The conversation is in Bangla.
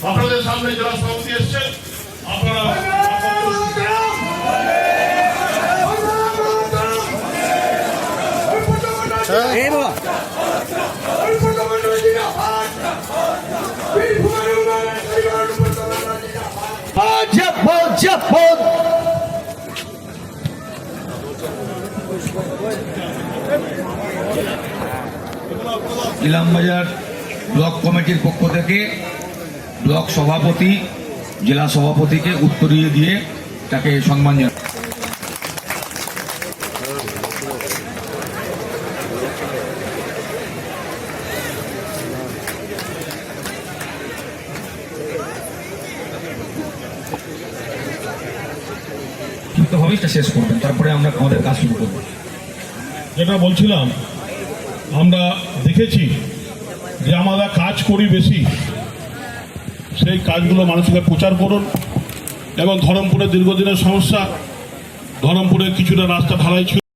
আপনাদের সামনে যারা সভাপতি এসছেন আপনারা ইলামবাজার ব্লক কমিটির পক্ষ থেকে ব্লক সভাপতি জেলা সভাপতিকে উত্তরিয়ে দিয়ে তাকে সম্মান জানায় ভাবে এটা শেষ করবেন তারপরে আমরা আমাদের কাজ শুরু করব। যেটা বলছিলাম আমরা দেখেছি যে আমরা কাজ করি বেশি সেই কাজগুলো মানুষকে প্রচার করুন। এবং ধরমপুরের দীর্ঘদিনের সমস্যা ধরমপুরে কিছুটা রাস্তা ঢালাই ছিল।